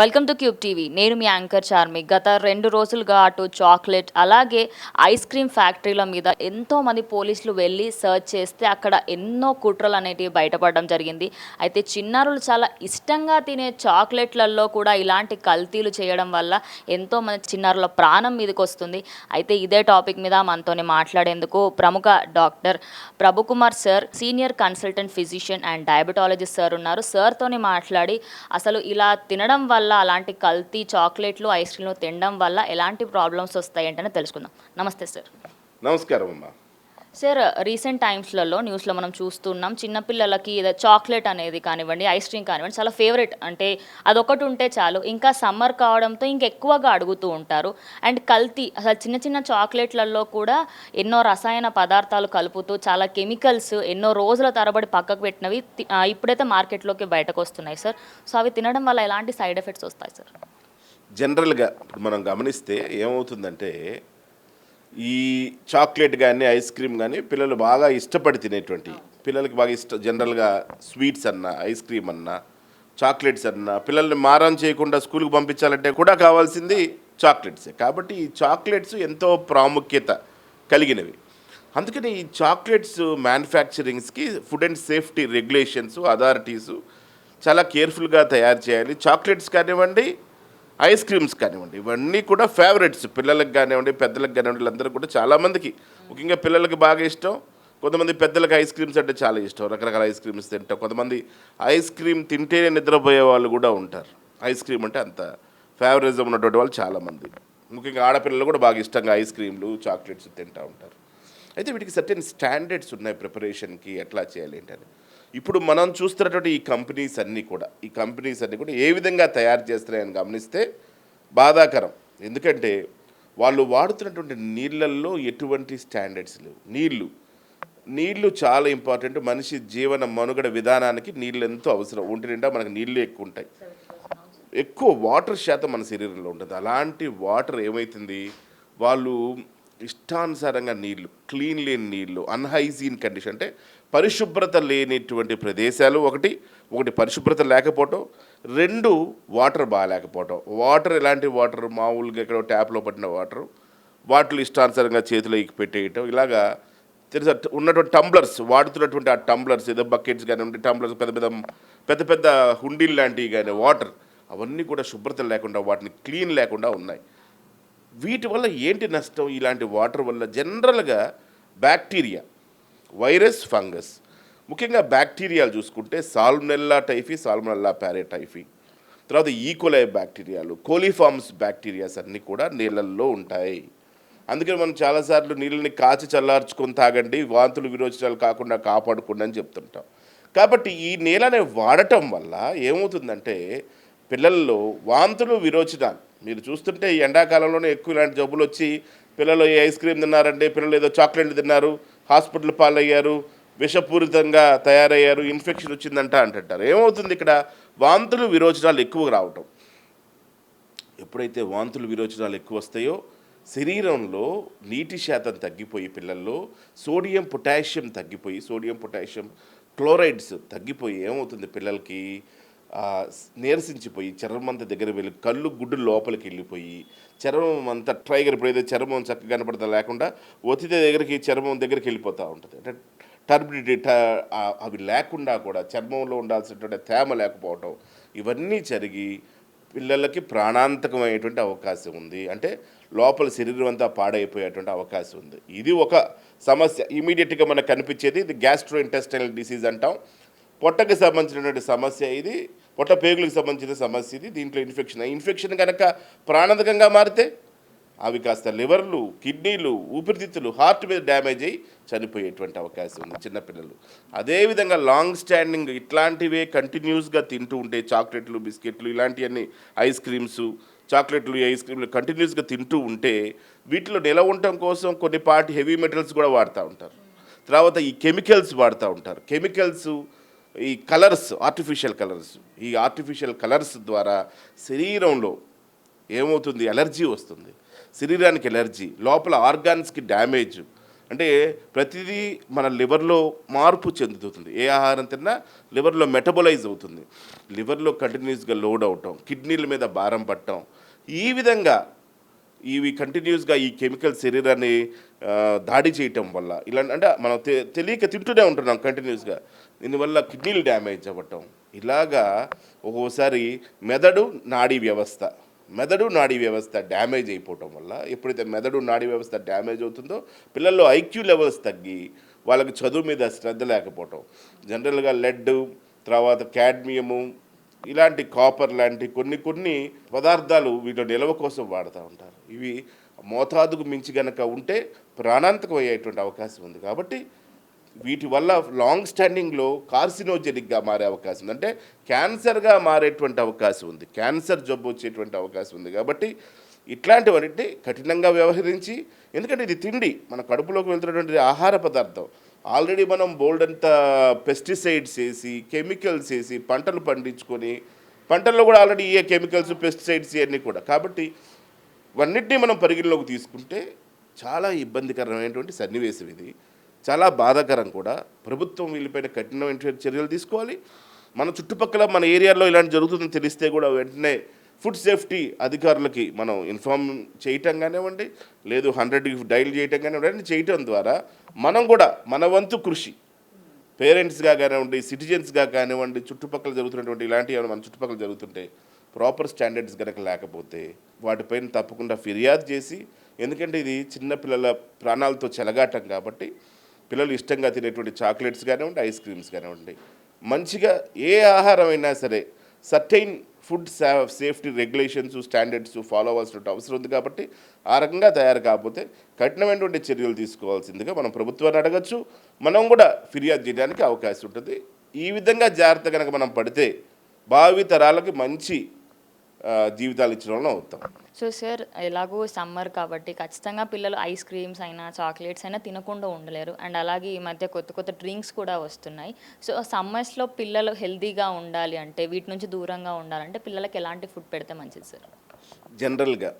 Welcome to cube TV. నేను మీ anchor Charmi. గత రెండు రోజులుగా అటు చాక్లెట్ అలాగే ఐస్ క్రీమ్ ఫ్యాక్టరీల మీద ఎంతోమంది పోలీసులు వెళ్ళి సర్చ్ చేస్తే అక్కడ ఎన్నో కుట్రలు అనేటివి బయటపడడం జరిగింది. అయితే చిన్నారులు చాలా ఇష్టంగా తినే చాక్లెట్లలో కూడా ఇలాంటి కల్తీలు చేయడం వల్ల ఎంతోమంది చిన్నారుల ప్రాణం మీదకి వస్తుంది అయితే ఇదే టాపిక్ మీద మనతోనే మాట్లాడేందుకు ప్రముఖ doctor Prabhukumar sir senior consultant physician and diabetologist sir ఉన్నారు. సార్తోని మాట్లాడి అసలు ఇలా తినడం వల్ల అలాంటి కల్తీ చాక్లెట్లు ఐస్ క్రీమ్లు తినడం వల్ల ఎలాంటి ప్రాబ్లమ్స్ వస్తాయి ఏంటనే తెలుసుకుందాం. నమస్తే సార్. నమస్కారం అమ్మా. సార్ రీసెంట్ టైమ్స్లలో న్యూస్లో మనం చూస్తున్నాం చిన్నపిల్లలకి ఏదో చాక్లెట్ అనేది కానివ్వండి ఐస్ క్రీమ్ కానివ్వండి చాలా ఫేవరెట్. అంటే అదొకటి ఉంటే చాలు. ఇంకా సమ్మర్ కావడంతో ఇంకెక్కువగా అడుగుతూ ఉంటారు. అండ్ కల్తీ అసలు చిన్న చిన్న చాక్లెట్లలో కూడా ఎన్నో రసాయన పదార్థాలు కలుపుతూ చాలా కెమికల్స్ ఎన్నో రోజుల తరబడి పక్కకు పెట్టినవి ఇప్పుడైతే మార్కెట్లోకి బయటకు వస్తున్నాయి సార్. సో అవి తినడం వల్ల ఎలాంటి సైడ్ ఎఫెక్ట్స్ వస్తాయి సార్? జనరల్గా ఇప్పుడు మనం గమనిస్తే ఏమవుతుందంటే ఈ చాక్లెట్ కానీ ఐస్ క్రీమ్ కానీ పిల్లలు బాగా ఇష్టపడి తినేటువంటి పిల్లలకి బాగా ఇష్ట జనరల్గా స్వీట్స్ అన్న ఐస్ క్రీమ్ అన్న చాక్లెట్స్ అన్న పిల్లల్ని మారం చేయకుండా స్కూల్కి పంపించాలంటే కూడా కావాల్సింది చాక్లెట్సే. కాబట్టి ఈ చాక్లెట్స్ ఎంతో ప్రాముఖ్యత కలిగినవి. అందుకని ఈ chocolates మ్యానుఫ్యాక్చరింగ్స్కి food and safety regulations authorities చాలా కేర్ఫుల్గా తయారు చేయాలి. చాక్లెట్స్ కానివ్వండి ఐస్ క్రీమ్స్ కానివ్వండి ఇవన్నీ కూడా ఫేవరెట్స్ పిల్లలకు కానివ్వండి పెద్దలకు కానివ్వండి వీళ్ళందరూ కూడా చాలామందికి ముఖ్యంగా పిల్లలకి బాగా ఇష్టం. కొంతమంది పెద్దలకు ఐస్ క్రీమ్స్ అంటే చాలా ఇష్టం. రకరకాల ఐస్ క్రీమ్స్ తింటాం. కొంతమంది ఐస్ క్రీమ్ తింటేనే నిద్రపోయే వాళ్ళు కూడా ఉంటారు. ఐస్ క్రీమ్ అంటే అంత ఫేవరిజం ఉన్నటువంటి వాళ్ళు చాలామంది ముఖ్యంగా ఆడపిల్లలు కూడా బాగా ఇష్టంగా ఐస్ క్రీమ్లు చాక్లెట్స్ తింటూ ఉంటారు. అయితే వీటికి సర్టెన్ స్టాండర్డ్స్ ఉన్నాయి ప్రిపరేషన్కి ఎట్లా చేయాలి ఏంటని ఇప్పుడు మనం చూస్తున్నటువంటి ఈ కంపెనీస్ అన్నీ కూడా ఈ కంపెనీస్ అన్నీ కూడా ఏ విధంగా తయారు చేస్తున్నాయని గమనిస్తే బాధాకరం. ఎందుకంటే వాళ్ళు వాడుతున్నటువంటి నీళ్ళల్లో ఎటువంటి స్టాండర్డ్స్ లేవు. నీళ్ళు నీళ్ళు చాలా ఇంపార్టెంట్ మనిషి జీవన మనుగడ విధానానికి నీళ్ళు ఎంతో అవసరం. ఒంటి నిండా మనకు నీళ్ళు ఎక్కువ ఉంటాయి. ఎక్కువ వాటర్ శాతం మన శరీరంలో ఉంటుంది అలాంటి వాటర్ ఏమవుతుంది వాళ్ళు ఇష్టానుసారంగా నీళ్ళు క్లీన్ లేని నీళ్ళు అన్హైజీన్ కండిషన్ అంటే పరిశుభ్రత లేనిటువంటి ప్రదేశాలు ఒకటి ఒకటి పరిశుభ్రత లేకపోవటం రెండు వాటర్ బాగాలేకపోవటం. వాటర్ ఎలాంటి వాటర్? మామూలుగా ఎక్కడో ట్యాప్లో పట్టిన వాటర్. వాటిలో ఇష్టానుసారంగా చేతిలో పెట్టేయటం. ఇలాగా తెలుసా? ఉన్నటువంటి టంబ్లర్స్ వాడుతున్నటువంటి ఆ టంబ్లర్స్ ఏదో బకెట్స్ కానివ్వండి టంబ్లర్స్ పెద్ద పెద్ద పెద్ద పెద్ద హుండీలు లాంటివి కానీ వాటర్ అవన్నీ కూడా శుభ్రత లేకుండా వాటిని క్లీన్ లేకుండా ఉన్నాయి. వీటి వల్ల ఏంటి నష్టం? ఇలాంటి వాటర్ వల్ల జనరల్గా బ్యాక్టీరియా వైరస్ ఫంగస్. ముఖ్యంగా బ్యాక్టీరియాలు చూసుకుంటే సాల్మనెల్లా టైఫీ సాల్మనెల్లా ప్యారేటైఫీ తర్వాత ఈకోలై బ్యాక్టీరియాలు కోలిఫామ్స్ బ్యాక్టీరియాస్ అన్నీ కూడా నీళ్ళల్లో ఉంటాయి. అందుకని మనం చాలాసార్లు నీళ్ళని కాచి చల్లార్చుకొని తాగండి వాంతులు విరోచనాలు కాకుండా కాపాడుకోండి అని చెప్తుంటాం. కాబట్టి ఈ నీళ్ళని వాడటం వల్ల ఏమవుతుందంటే పిల్లల్లో వాంతులు విరోచనాలు. మీరు చూస్తుంటే ఈ ఎండాకాలంలోనే ఎక్కువ ఇలాంటి జబ్బులు వచ్చి పిల్లలు ఏ ఐస్ క్రీమ్ తిన్నారంటే పిల్లలు ఏదో చాక్లెట్ తిన్నారు హాస్పిటల్ పాలయ్యారు విషపూరితంగా తయారయ్యారు ఇన్ఫెక్షన్ వచ్చిందంట అంటారు ఏమవుతుంది ఇక్కడ? వాంతులు విరోచనాలు ఎక్కువ రావటం. ఎప్పుడైతే వాంతులు విరోచనాలు ఎక్కువ వస్తాయో శరీరంలో నీటి శాతం తగ్గిపోయి పిల్లల్లో సోడియం పొటాషియం తగ్గిపోయి సోడియం పొటాషియం క్లోరైడ్స్ తగ్గిపోయి ఏమవుతుంది పిల్లలకి? నీరసించిపోయి చర్మం అంతా దగ్గర వెళ్ళి కళ్ళు గుడ్డు లోపలికి వెళ్ళిపోయి చర్మం అంతా ట్రైగర్ ఇప్పుడు ఏదో చర్మం చక్కగా కనపడతా లేకుండా ఒత్తితే దగ్గరికి చర్మం దగ్గరికి వెళ్ళిపోతూ ఉంటుంది. అంటే టర్బిడిటీ అవి లేకుండా కూడా చర్మంలో ఉండాల్సినటువంటి తేమ లేకపోవటం ఇవన్నీ జరిగి పిల్లలకి ప్రాణాంతకమైనటువంటి అవకాశం ఉంది. అంటే లోపల శరీరం అంతా పాడైపోయేటువంటి అవకాశం ఉంది. ఇది ఒక సమస్య. ఇమీడియట్గా మనకు కనిపించేది ఇది గ్యాస్ట్రో ఇంటెస్టైనల్ డిసీజ్ అంటాం. పొట్టకి సంబంధించినటువంటి సమస్య ఇది పొట్ట పేగులకు సంబంధించిన సమస్య ఇది దీంట్లో ఇన్ఫెక్షన్ ఇన్ఫెక్షన్ కనుక ప్రాణాంతకంగా మారితే అవి కాస్త లివర్లు కిడ్నీలు ఊపిరితిత్తులు హార్ట్ మీద డ్యామేజ్ అయ్యి చనిపోయేటువంటి అవకాశం ఉంది చిన్నపిల్లలు. అదేవిధంగా లాంగ్ స్టాండింగ్ ఇట్లాంటివే కంటిన్యూస్గా తింటూ ఉంటే చాక్లెట్లు బిస్కెట్లు ఇలాంటివన్నీ ఐస్ క్రీమ్స్ చాక్లెట్లు ఐస్ క్రీమ్లు కంటిన్యూస్గా తింటూ ఉంటే వీటిలో నిల ఉండటం కోసం కొన్ని పాటి హెవీ మెటల్స్ కూడా వాడుతూ ఉంటారు. తర్వాత ఈ కెమికల్స్ వాడుతూ ఉంటారు. కెమికల్స్ ఈ కలర్స్ ఆర్టిఫిషియల్ కలర్స్ ఈ ఆర్టిఫిషియల్ కలర్స్ ద్వారా శరీరంలో ఏమవుతుంది? ఎలర్జీ వస్తుంది. శరీరానికి ఎలర్జీ లోపల ఆర్గాన్స్కి డ్యామేజ్. అంటే ప్రతిదీ మన లివర్లో మార్పు చెందుతుంది. ఏ ఆహారం తిన్నా లివర్లో మెటబలైజ్ అవుతుంది. లివర్లో కంటిన్యూస్గా లోడ్ అవటం కిడ్నీల మీద భారం పట్టడం ఈ విధంగా ఇవి కంటిన్యూస్గా ఈ కెమికల్ శరీరాన్ని దాడి చేయటం వల్ల ఇలా అంటే మనం తె తెలియక తింటూనే ఉంటున్నాం కంటిన్యూస్గా. దీనివల్ల కిడ్నీలు డ్యామేజ్ అవ్వటం. ఇలాగా ఒక్కోసారి మెదడు నాడీ వ్యవస్థ. మెదడు నాడీ వ్యవస్థ డ్యామేజ్ అయిపోవటం వల్ల ఎప్పుడైతే మెదడు నాడీ వ్యవస్థ డ్యామేజ్ అవుతుందో పిల్లల్లో ఐక్యూ లెవెల్స్ తగ్గి వాళ్ళకి చదువు మీద శ్రద్ధ లేకపోవటం. జనరల్గా లెడ్ తర్వాత క్యాడ్మియము ఇలాంటి కాపర్ లాంటి కొన్ని కొన్ని పదార్థాలు వీటిలో నిల్వ కోసం వాడుతూ ఉంటారు. ఇవి మోతాదుకు మించి గనక ఉంటే ప్రాణాంతకం అయ్యేటువంటి అవకాశం ఉంది. కాబట్టి వీటి వల్ల లాంగ్ స్టాండింగ్లో కార్సినోజెనిక్గా మారే అవకాశం ఉంది. అంటే క్యాన్సర్గా మారేటువంటి అవకాశం ఉంది. క్యాన్సర్ జబ్బు వచ్చేటువంటి అవకాశం ఉంది కాబట్టి ఇట్లాంటివన్నిటి కఠినంగా వ్యవహరించి ఎందుకంటే ఇది తిండి మన కడుపులోకి వెళ్తున్నటువంటి ఆహార పదార్థం. ఆల్రెడీ మనం బోల్డ్ అంత పెస్టిసైడ్స్ వేసి కెమికల్స్ వేసి పంటలు పండించుకొని పంటల్లో కూడా ఆల్రెడీ ఏ కెమికల్స్ పెస్టిసైడ్స్ ఇవన్నీ కూడా. కాబట్టి ఇవన్నిటినీ మనం పరిగణలోకి తీసుకుంటే చాలా ఇబ్బందికరమైనటువంటి సన్నివేశం ఇది. చాలా బాధాకరం కూడా. ప్రభుత్వం వీళ్ళపైన కఠినమైన చర్యలు తీసుకోవాలి. మన చుట్టుపక్కల మన ఏరియాలో ఇలాంటి జరుగుతుందని తెలిస్తే కూడా వెంటనే ఫుడ్ సేఫ్టీ అధికారులకి మనం ఇన్ఫార్మ్ చేయటం కానివ్వండి లేదు హండ్రెడ్కి డైల్ చేయటం కానివ్వండి చేయటం ద్వారా మనం కూడా మన వంతు కృషి పేరెంట్స్గా కానివ్వండి సిటిజన్స్గా కానివ్వండి చుట్టుపక్కల జరుగుతున్నటువంటి ఇలాంటివి ఏమైనా మన చుట్టుపక్కల జరుగుతుంటే ప్రాపర్ స్టాండర్డ్స్ కనుక లేకపోతే వాటిపైన తప్పకుండా ఫిర్యాదు చేసి ఎందుకంటే ఇది చిన్నపిల్లల ప్రాణాలతో చెలగాటం కాబట్టి పిల్లలు ఇష్టంగా తినేటువంటి చాక్లెట్స్ కానివ్వండి ఐస్ క్రీమ్స్ కానివ్వండి మంచిగా ఏ ఆహారం అయినా సరే certain food safety regulations standards follow అవ్వాల్సిన అవసరం ఉంది కాబట్టి ఆ రకంగా తయారు కాకపోతే కఠినమైనటువంటి చర్యలు తీసుకోవాల్సిందిగా మనం ప్రభుత్వాన్ని అడగచ్చు. మనం కూడా ఫిర్యాదు చేయడానికి అవకాశం ఉంటుంది. ఈ విధంగా జాగ్రత్త కనుక మనం పడితే భావి తరాలకి మంచి జీవితాలు ఇచ్చిన వాళ్ళం అవుతాం. సో సార్ ఎలాగో సమ్మర్ కాబట్టి ఖచ్చితంగా పిల్లలు ఐస్ క్రీమ్స్ అయినా చాక్లెట్స్ అయినా తినకుండా ఉండలేరు. అండ్ అలాగే ఈ మధ్య కొత్త కొత్త డ్రింక్స్ కూడా వస్తున్నాయి. సో సమ్మర్స్లో పిల్లలు హెల్తీగా ఉండాలి అంటే వీటి నుంచి దూరంగా ఉండాలంటే పిల్లలకి ఎలాంటి ఫుడ్ పెడితే మంచిది సార్? జనరల్గా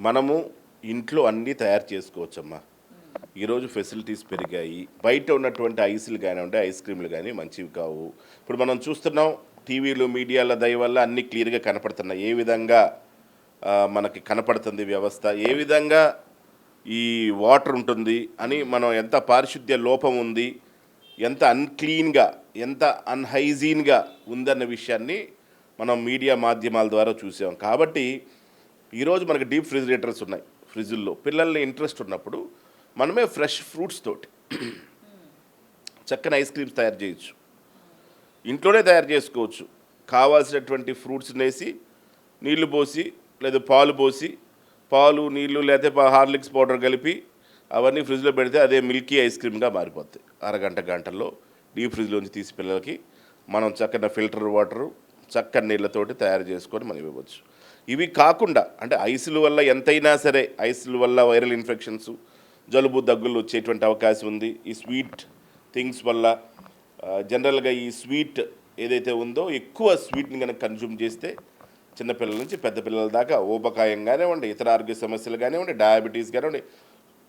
మనము ఇంట్లో అన్నీ తయారు చేసుకోవచ్చమ్మా. ఈరోజు ఫెసిలిటీస్ పెరిగాయి. బయట ఉన్నటువంటి ఐస్లు కానివ్వండి ఐస్ క్రీమ్లు కానీ మంచివి కావు. ఇప్పుడు మనం చూస్తున్నాం టీవీలు మీడియాల దయ వల్ల అన్నీ క్లియర్గా కనపడుతున్నాయి. ఏ విధంగా మనకి కనపడుతుంది వ్యవస్థ ఏ విధంగా ఈ వాటర్ ఉంటుంది అని మనం ఎంత పారిశుద్ధ్య లోపం ఉంది ఎంత అన్క్లీన్గా ఎంత అన్హైజీన్గా ఉందన్న విషయాన్ని మనం మీడియా మాధ్యమాల ద్వారా చూసాం. కాబట్టి ఈరోజు మనకి డీప్ ఫ్రిజిరేటర్స్ ఉన్నాయి ఫ్రిడ్జుల్లో పిల్లల్ని ఇంట్రెస్ట్ ఉన్నప్పుడు మనమే ఫ్రెష్ ఫ్రూట్స్ తోటి చక్కని ఐస్ క్రీమ్స్ తయారు చేయొచ్చు. ఇంట్లోనే తయారు చేసుకోవచ్చు. కావాల్సినటువంటి ఫ్రూట్స్ వేసి నీళ్ళు పోసి లేదా పాలు పోసి పాలు నీళ్ళు లేకపోతే హార్లిక్స్ పౌడర్ కలిపి అవన్నీ ఫ్రిడ్జ్లో పెడితే అదే మిల్కీ ఐస్ క్రీమ్గా మారిపోతాయి. అరగంట గంటల్లో డీప్ ఫ్రిడ్జ్లోంచి తీసి పిల్లలకి మనం చక్కని ఫిల్టర్ వాటరు చక్కని నీళ్ళతోటి తయారు చేసుకొని మనం ఇవ్వచ్చు ఇవి కాకుండా అంటే ఐసుల వల్ల ఎంతైనా సరే ఐసుల వల్ల వైరల్ ఇన్ఫెక్షన్స్ జలుబు దగ్గులు వచ్చేటువంటి అవకాశం ఉంది. ఈ స్వీట్ థింగ్స్ వల్ల జనరల్గా ఈ స్వీట్ ఏదైతే ఉందో ఎక్కువ స్వీట్ని కనుక కన్జ్యూమ్ చేస్తే చిన్నపిల్లల నుంచి పెద్ద పిల్లల దాకా ఊబకాయం కానివ్వండి ఇతర ఆరోగ్య సమస్యలు కానివ్వండి డయాబెటీస్ కానివ్వండి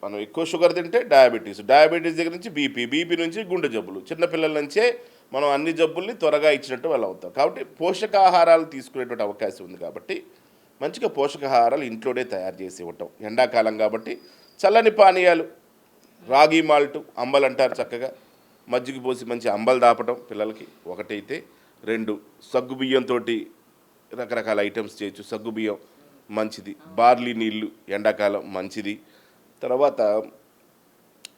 మనం ఎక్కువ షుగర్ తింటే డయాబెటీస్. డయాబెటీస్ దగ్గర నుంచి బీపీ బీపీ నుంచి గుండె జబ్బులు. చిన్నపిల్లల నుంచే మనం అన్ని జబ్బుల్ని త్వరగా ఇచ్చినట్టు వాళ్ళు అవుతాం. కాబట్టి పోషకాహారాలు తీసుకునేటువంటి అవకాశం ఉంది కాబట్టి మంచిగా పోషకాహారాలు ఇంట్లోనే తయారు చేసి ఇవ్వటం. ఎండాకాలం కాబట్టి చల్లని పానీయాలు రాగి మాల్ట్ అంబలు అంటారు చక్కగా. మజ్జిగ పోసి మంచి అంబలు దాపటం పిల్లలకి ఒకటైతే రెండు సగ్గు బియ్యంతో రకరకాల ఐటమ్స్ చేయొచ్చు. సగ్గు బియ్యం మంచిది. బార్లీ నీళ్ళు ఎండాకాలం మంచిది. తర్వాత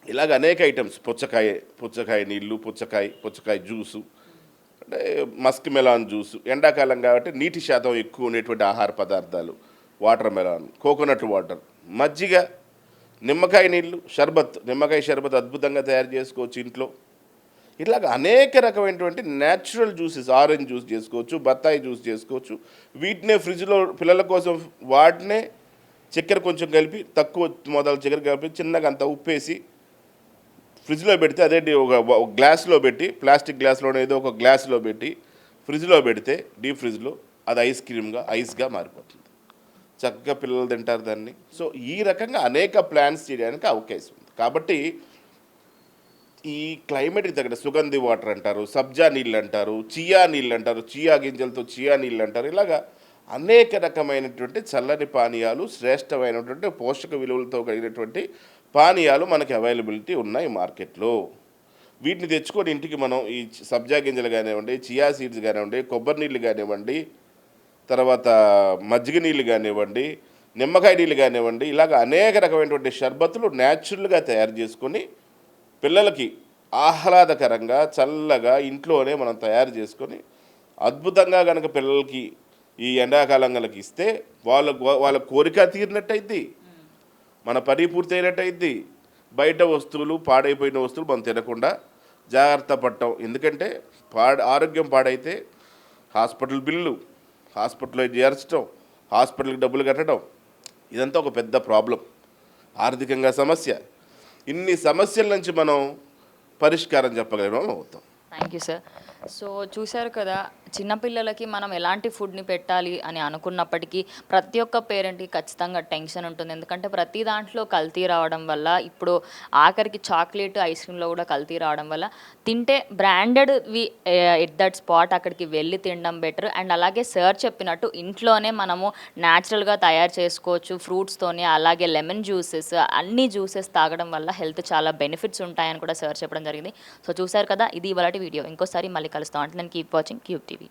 ఇలాగ అనేక ఐటమ్స్. పుచ్చకాయ పుచ్చకాయ నీళ్ళు పుచ్చకాయ పుచ్చకాయ జ్యూసు అంటే మస్క్ మెలాన్ జ్యూసు. ఎండాకాలం కాబట్టి నీటి శాతం ఎక్కువ ఉండేటువంటి ఆహార పదార్థాలు. Watermelon coconut water. మజ్జిగ నిమ్మకాయ నీళ్ళు షర్బత్. నిమ్మకాయ షర్బత్ అద్భుతంగా తయారు చేసుకోవచ్చు ఇంట్లో. ఇలాగ అనేక రకమైనటువంటి న్యాచురల్ జ్యూసెస్ ఆరెంజ్ జ్యూస్ చేసుకోవచ్చు బత్తాయి జ్యూస్ చేసుకోవచ్చు. వీటినే ఫ్రిడ్జ్లో పిల్లల కోసం వాటినే చక్కెర కొంచెం కలిపి తక్కువ మొదలు చక్కెర కలిపి చిన్నగా అంత ఉప్పేసి ఫ్రిడ్జ్లో పెడితే అదే ఒక గ్లాస్లో పెట్టి ప్లాస్టిక్ గ్లాస్లోనే ఏదో ఒక గ్లాస్లో పెట్టి ఫ్రిడ్జ్లో పెడితే డీప్ ఫ్రిడ్జ్లో అది ఐస్ క్రీమ్గా ఐస్గా మారిపోతుంది. చక్కగా పిల్లలు తింటారు దాన్ని. సో ఈ రకంగా అనేక ప్లాన్స్ చేయడానికి అవకాశం ఉంది. కాబట్టి ఈ క్లైమేట్కి తగ్గట్టు సుగంధి వాటర్ అంటారు సబ్జా నీళ్ళు అంటారు చియా నీళ్ళు అంటారు చియా గింజలతో చియా నీళ్ళు అంటారు. ఇలాగా అనేక రకమైనటువంటి చల్లని పానీయాలు శ్రేష్టమైనటువంటి పోషక విలువలతో కలిగినటువంటి పానీయాలు మనకి అవైలబిలిటీ ఉన్నాయి మార్కెట్లో. వీటిని తెచ్చుకొని ఇంటికి మనం ఈ సబ్జా గింజలు కానివ్వండి చియా సీడ్స్ కానివ్వండి కొబ్బరి నీళ్ళు కానివ్వండి తర్వాత మజ్జిగ నీళ్ళు కానివ్వండి నిమ్మకాయ నీళ్ళు కానివ్వండి ఇలాగ అనేక రకమైనటువంటి షర్బతులు న్యాచురల్గా తయారు చేసుకొని పిల్లలకి ఆహ్లాదకరంగా చల్లగా ఇంట్లోనే మనం తయారు చేసుకొని అద్భుతంగా కనుక పిల్లలకి ఈ ఎండాకాలం కనుక ఇస్తే వాళ్ళ వాళ్ళ కోరిక తీరినట్టయిద్ది. మన పని పూర్తయినట్టయిద్ది. బయట వస్తువులు పాడైపోయిన వస్తువులు మనం తినకుండా జాగ్రత్త పడటం ఎందుకంటే పాడ ఆరోగ్యం పాడైతే హాస్పిటల్ బిల్లు హాస్పిటల్లో చేర్చడం హాస్పిటల్కి డబ్బులు కట్టడం ఇదంతా ఒక పెద్ద ప్రాబ్లం. ఆర్థికంగా సమస్య. ఇన్ని సమస్యల నుంచి మనం పరిష్కారం చెప్పగలిగిన అవుతాం. థ్యాంక్ యూ సార్ సో చూశారు కదా చిన్నపిల్లలకి మనం ఎలాంటి ఫుడ్ని పెట్టాలి అని అనుకున్నప్పటికీ ప్రతి ఒక్క పేరెంట్కి ఖచ్చితంగా టెన్షన్ ఉంటుంది. ఎందుకంటే ప్రతి దాంట్లో కల్తీ రావడం వల్ల ఇప్పుడు ఆఖరికి చాక్లెట్ ఐస్ క్రీమ్లో కూడా కల్తీ రావడం వల్ల తింటే బ్రాండెడ్ వి ఎట్ దట్ స్పాట్ అక్కడికి వెళ్ళి తినడం బెటర్. అండ్ అలాగే సార్ చెప్పినట్టు ఇంట్లోనే మనము న్యాచురల్గా తయారు చేసుకోవచ్చు ఫ్రూట్స్తోని అలాగే లెమన్ జ్యూసెస్ అన్ని జ్యూసెస్ తాగడం వల్ల హెల్త్ చాలా బెనిఫిట్స్ ఉంటాయని కూడా సార్ చెప్పడం జరిగింది. సో చూశారు కదా ఇది ఇవాళ వీడియో. ఇంకోసారి మళ్ళీ మళ్ళీ కలుస్తాం. అంటే నేను కీప్ వాచింగ్ క్యూబ్ టీవీ